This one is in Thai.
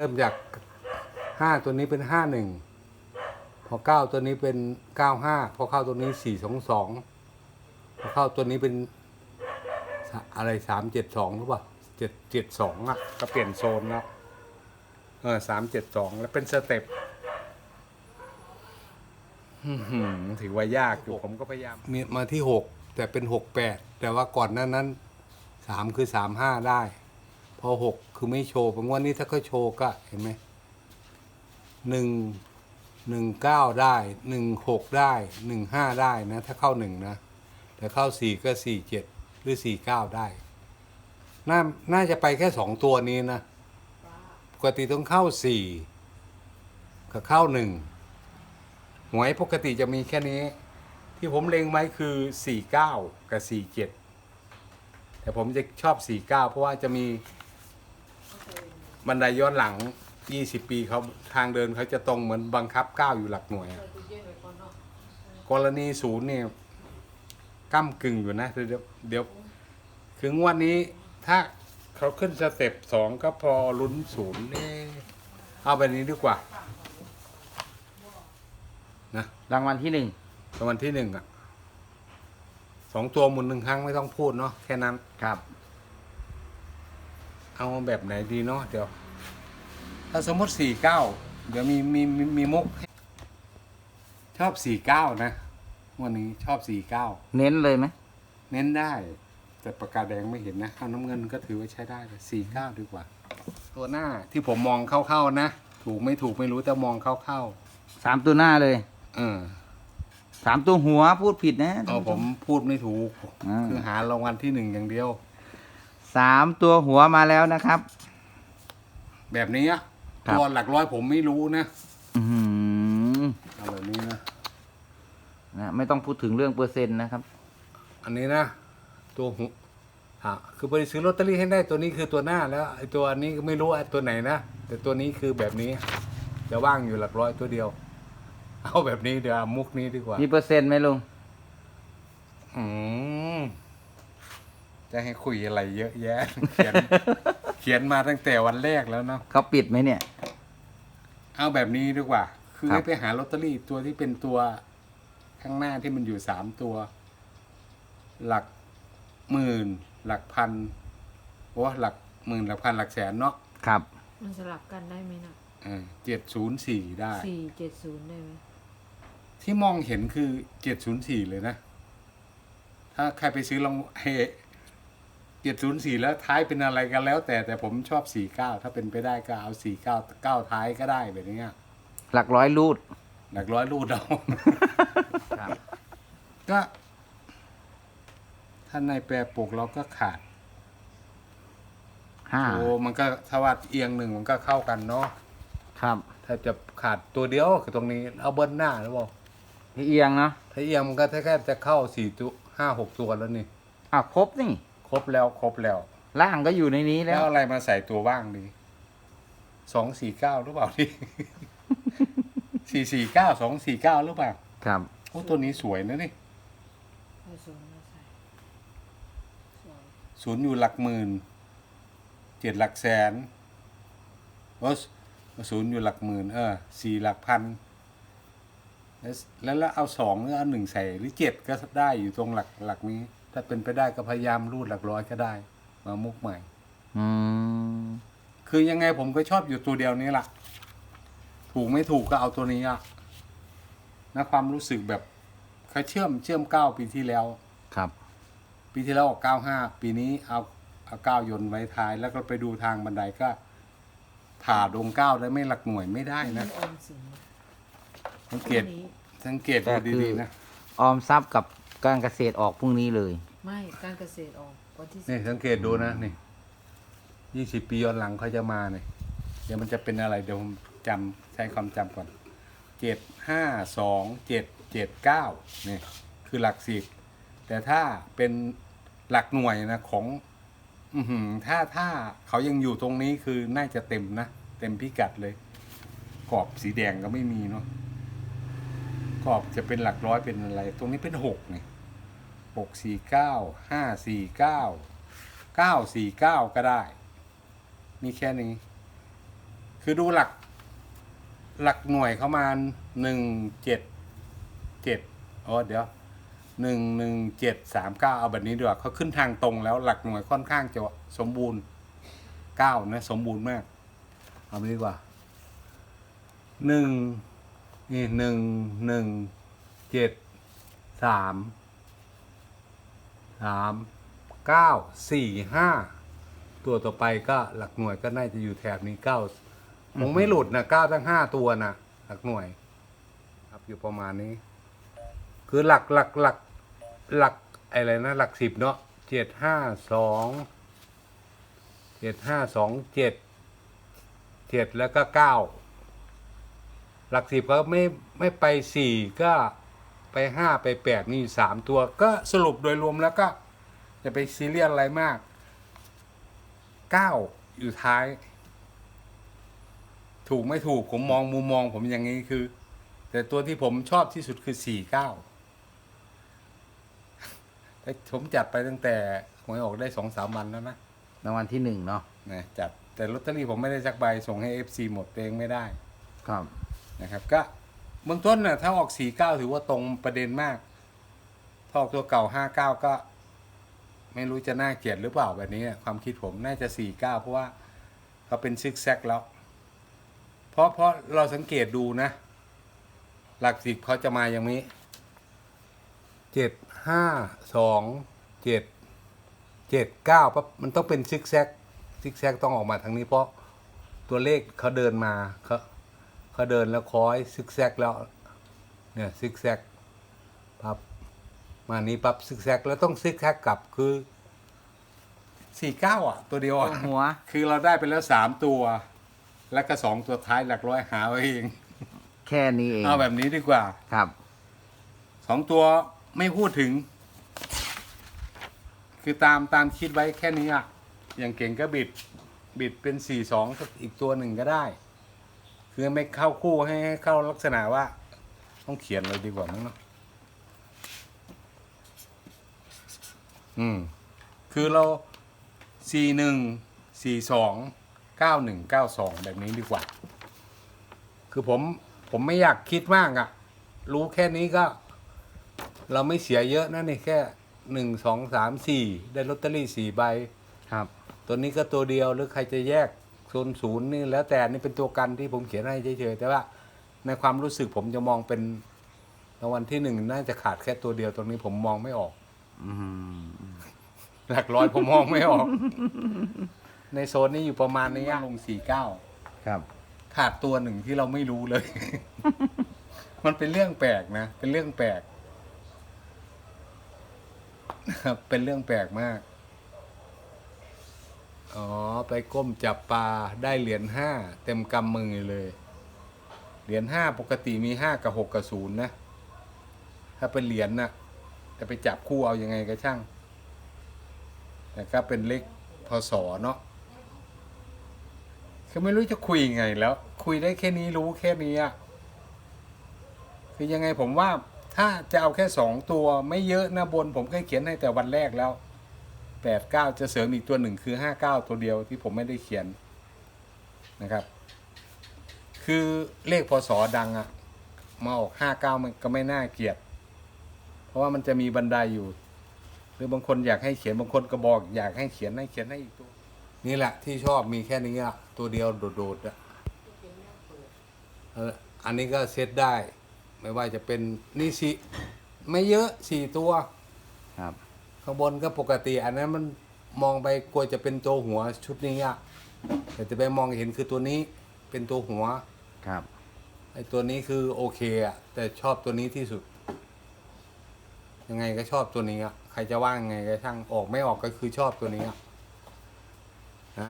เริ่มจากห้าตัวนี้เป็นห้าหนึ่งพอเก้าตัวนี้เป็นเก้าห้าพอเข้าตัวนี้สี่สองสองพอเข้าตัวนี้เป็นสะอะไรสามเจ็ดสองหรือเปล่าเจ็ดเจ็ดสองอะ ก็เปลี่ยนโซนแล้วเออสามเจ็ดสองแล้วเป็นสเต็ปอื้อหือถือว่ายากอยู่ผมก็พยายามมีมาที่หกแต่เป็นหกแปดแต่ว่าก่อนหนั้นนั้นสามคือสามห้าได้ พอหก คือไม่โชว์ผมว่านี่ถ้าเขาโชว์ก็เห็นไหมหนึ่งหนึ่งเก้าได้หนึ่งหกได้หนึ่งห้าได้นะ ถ้าเข้าหนึ่งนะแต่เข้าสี่ก็สี่เจ็ดหรือสี่เก้าได้ น่าน่าจะไปแค่สองตัวนี้นะปกติต้องเข้าสี่กับเข้าหนึ่งหวยปกติจะมีแค่นี้ ที่ผมเล็งไว้คือสี่เก้ากับสี่เจ็ดแต่ผมจะชอบสี่เก้าเพราะว่าจะมี บันไดย้อนหลัง 20 ปีเขาทางเดินเขาจะตรงเหมือนบังคับก้าวอยู่หลักหน่วยอะกรณีศูนย์เนี่ยก้ากึ่งอยู่นะ เดี๋ยวเดี๋ยวถึงวันนี้ถ้าเขาขึ้นสเต็ปสองก็พอลุ้นศูนย์เอ๊ะเอาแบบนี้ดีกว่า นะรางวัลที่หนึ่งรางวัลที่หนึ่งอะสองตัวหมุนหนึ่งครั้งไม่ต้องพูดเนาะแค่นั้น ครับ เอาแบบไหนดีเนาะเดี๋ยว ถ้าสมมติสี่เก้าเดี๋ยวมีมีมีมีมุกให้ชอบสี่เก้านะวันนี้ชอบสี่เก้าเน้นเลยไหมเน้นได้ แต่ประกาศแดงไม่เห็นนะเอาน้ำเงินก็ถือว่าใช้ได้เลยสี่เก้าดีกว่า ตัวหน้าที่ผมมองเข้าๆนะ ถูกไม่ถูกไม่รู้แต่มองเข้าสามตัวหน้าเลยๆเออสามตัวหัวพูดผิดนะ เอาผมพูดไม่ถูก อ่า คือหารางวัลที่หนึ่งอย่างเดียว สามตัวหัวมาแล้วนะครับ แบบนี้อะครับ ตัวหลักร้อยผมไม่รู้นะอื้อหือเอาแบบนี้นะ นะไม่ต้องพูดถึงเรื่องเปอร์เซ็นต์นะครับ อันนี้นะ ตัวหูอะคือไปซื้อลอตเตอรี่ให้ได้ตัวนี้คือตัวหน้าแล้วไอ้ตัวอันนี้ก็ไม่รู้ไอ้ตัวไหนนะ แต่ตัวนี้คือแบบนี้จะว่างอยู่หลักร้อยตัวเดียว เอาแบบนี้เดี๋ยวเอามุกนี้ดีกว่า มีเปอร์เซ็นต์ไหมลุง อืม จะให้คุยอะไรเยอะแยะ เขียน เขียนมาตั้งแต่วันแรกแล้วเนาะเขาปิดไหมเนี่ย เอาแบบนี้ดีกว่า คือครับ ให้ไปหาลอตเตอรี่ตัวที่เป็นตัวข้างหน้าที่มันอยู่สามตัว หลักหมื่น หลักพันโอ้หลักหมื่นหลักพันหลักแสนเนาะครับ มันสลับกันได้ไหมนะเจ็ดศูนย์สี่ได้ สี่เจ็ดศูนย์ได้ไหมที่มองเห็นคือเจ็ดศูนย์สี่เลยนะ ถ้าใครไปซื้อลองเฮ เจ็ดศูนย์สี่แล้วท้ายเป็นอะไรกันแล้ว แต่แต่ผมชอบสี่เก้าถ้าเป็นไปได้ก็เอาสี่เก้าเก้าท้ายก็ได้แบบนี้หลักร้อยรูด หลักร้อยรูดเอาครับ ก็ ถ้าในแปรปกเราก็ขาดห้าโอ้มันก็ถ้าว่าเอียงหนึ่งมันก็เข้ากันเนาะครับ ถ้าจะขาดตัวเดียวคือตรงนี้เอาเบิ้ลหน้าหรือเปล่าที่เอียงเนาะถ้าเอียงมันก็แค่จะเข้าสี่ตัวห้าหกตัวแล้วนี่อะครบนี่ ครบแล้วครบแล้ว ล่างก็อยู่ในนี้แล้แล้ววอะไรมาใส่ตัวว่างดีสองสี่เก้าหรือเปล่านี่ สี่สี่เก้าสองสี่เก้าหรือเปล่าครับ โอ้ตัวนี้สวยนะนี่เอาศูนย์มาใส่สวยศูนย์อยู่หลักหมื่นเจ็ดหลักแสนโอ้ศูนย์อยู่หลักหมื่นเออสี่หลักพันแล้วแล้วแล้วเอาสองหรือเอาหนึ่งใส่หรือเจ็ดก็ได้อยู่ตรงหลักหลักนี้ ถ้าเป็นไปได้ก็พยายามรูดหลักร้อยก็ได้ มามุกใหม่ อืมคือยังไงผมก็ชอบอยู่ตัวเดียวนี้แหละถูกไม่ถูกก็เอาตัวนี้อะนะความรู้สึกแบบเขาเชื่อมเชื่อมเก้าปีที่แล้ว ครับ ปีที่แล้วออกเก้าห้าปีนี้เอาเอาเก้ายนต์ไว้ท้าย แล้วก็ไปดูทางบันไดก็ผ่าดงเก้าได้ไม่หลักหน่วยไม่ได้นะ ออมสินสังเกตพรุ่งนี้สังเกตแต่ดูคือดีๆนะ ออมทรัพย์กับ การเกษตรออกพรุ่งนี้เลย ไม่การเกษตรออกวันที่นี่สิบสังเกตดูนะนี่ยี่สิบปีย้อนหลังเขาจะมาเนี่ยเดี๋ยวมันจะเป็นอะไรเดี๋ยวผมจำใช้ความจำก่อนเจ็ดห้าสองเจ็ดเจ็ดเก้านี่คือหลักสิบแต่ถ้าเป็นหลักหน่วยนะของ อือหือถ้าถ้าเขายังอยู่ตรงนี้คือน่าจะเต็มนะ เต็มพิกัดเลย กรอบสีแดงก็ไม่มีเนาะกรอบจะเป็นหลักร้อยเป็นอะไร ตรงนี้เป็นหกนี่ หกสี่เก้าห้าสี่เก้าเก้าสี่เก้าก็ได้ มีแค่นี้ คือดูหลักหลักหน่วยเขามาหนึ่งเจ็ดเจ็ดอ๋อเดี๋ยวหนึ่งหนึ่งเจ็ดสามเก้าเอาแบบนี้ดีกว่าเขาขึ้นทางตรงแล้วหลักหน่วยค่อนข้างจะสมบูรณ์เก้านะสมบูรณ์มาก เอาดีกว่าหนึ่งนี่หนึ่งหนึ่งเจ็ดสาม สามเก้าสี่ห้าตัวต่อไปก็หลักหน่วยก็น่าจะอยู่แถบนี้เก้าคงไม่หลุดนะเก้าทั้งห้าตัวนะหลักหน่วย ครับอยู่ประมาณนี้ คือหลักหลักหลักหลักอะไรนะ หลักสิบเนาะเจ็ดห้าสองเจ็ดห้าสองเจ็ดเจ็ดแล้วก็เก้าหลักสิบก็ไม่ไม่ไปสี่ก็ ไปห้าไปแปดนี่สามตัว ก็สรุปโดยรวมแล้วก็จะไปซีเรียสอะไรมากเก้าอยู่ท้าย ถูกไม่ถูกผมมองมุมมองผมอย่างนี้คือ แต่ตัวที่ผมชอบที่สุดคือสี่เก้าแต่ผมจัดไปตั้งแต่หวยออกได้สองสามวันแล้วนะรางวัลที่หนึ่งเนาะนะจัดแต่ลอตเตอรี่ผมไม่ได้สักใบส่งให้เอฟซีหมดเองไม่ได้ ครับนะครับก็ เบื้องต้นน่ะถ้าออกสี่เก้าถือว่าตรงประเด็นมากถ้าออกตัวเก่าห้าเก้าก็ ไม่รู้จะน่าเกลียดหรือเปล่าแบบนี้ ความคิดผมน่าจะสี่เก้าเพราะว่าเขาเป็นซิกแซกแล้ว เพราะเพราะเราสังเกตดูนะ หลักสิบเขาจะมาอย่างนี้เจ็ดห้าสองเจ็ดเจ็ดเก้าปั๊บมันต้องเป็นซิกแซกซิกแซกต้องออกมาทางนี้เพราะตัวเลขเขาเดินมาเขา เขาเดินแล้วคอยซิกแซกแล้วเนี่ยซิกแซกปั๊บมานี้ปั๊บซิกแซกแล้วต้องซิกแซกกลับคือสี่เก้าอะ ตัวเดียวอะหัว คือเราได้ไปแล้วสามตัว แล้วก็สองตัวท้ายหลักร้อยหาเอาเอง แค่นี้เองเอาแบบนี้ดีกว่าครับ สองตัวไม่พูดถึง คือตามตามคิดไว้แค่นี้อะ อย่างเก่งก็บิด บิดเป็นสี่สองอีกตัวหนึ่งก็ได้ คือไม่เข้าคู่ให้ให้เข้าลักษณะว่า ต้องเขียนเลยดีกว่ามั้งเนาะอืม คือเราสี่หนึ่งสี่สองเก้าหนึ่งเก้าสองแบบนี้ดีกว่า คือผมผมไม่อยากคิดมากอะ่ะ รู้แค่นี้ก็ เราไม่เสียเยอะนะนี่แค่หนึ่งสองสามสี่ได้ลอตเตอรี่สี่ใบ ครับ ตัวนี้ก็ตัวเดียวหรือใครจะแยก โซนศูนย์นี่แล้วแต่นี่เป็นตัวกันที่ผมเขียนให้เฉยๆแต่ว่าในความรู้สึกผมจะมองเป็นรางวัลที่หนึ่งน่าจะขาดแค่ตัวเดียวตรงนี้ผมมองไม่ออกอืมหลักร้อยผมมองไม่ออก ในโซนนี้อยู่ประมาณนี้ลงสี่เก้าครับ ขาดตัวหนึ่งที่เราไม่รู้เลย มันเป็นเรื่องแปลกนะ เป็นเรื่องแปลกนะครับเป็นเรื่องแปลกมาก อ๋อ ไปก้มจับปลาได้เหรียญห้าเต็มกำมือเลย เหรียญห้าปกติมีห้ากับหกกับศูนย์นะ ถ้าเป็นเหรียญนะ่ะจะไปจับคู่เอาอยัางไงก็ช่าง แต่ก็เป็นเลขพศเนาะคือไม่รู้จะคุยยังไงแล้ว คุยได้แค่นี้รู้แค่นี้อะคือยังไงผมว่าถ้าจะเอาแค่สองตัวไม่เยอะนะบนผมเคยเขียนให้แต่วันแรกแล้ว แปดเก้าจะเสริมอีกตัวหนึ่งคือห้าเก้าตัวเดียวที่ผมไม่ได้เขียนนะครับ คือเลขพศดังอะมาออกห้าเก้ามันก็ไม่น่าเกลียด เพราะว่ามันจะมีบันไดอยู่ หรือบางคนอยากให้เขียนบางคนก็บอก อยากให้เขียนให้เขียนให้อีกตัว นี่แหละที่ชอบมีแค่นี้อะตัวเดียวโดดๆอะอออันนี้ก็เซตได้ ไม่ว่าจะเป็นนี่สิไม่เยอะสี่ตัวครับ ข้างบนก็ปกติ อันนั้นมันมองไปกลัวจะเป็นตัวหัวชุดนี้อะแต่จะไปมองเห็นคือตัวนี้เป็นตัวหัวครับ ไอ้ตัวนี้คือโอเคอะแต่ชอบตัวนี้ที่สุด ยังไงก็ชอบตัวนี้อะใครจะว่ายังไงก็ช่างออกไม่ออกก็คือชอบตัวนี้อะ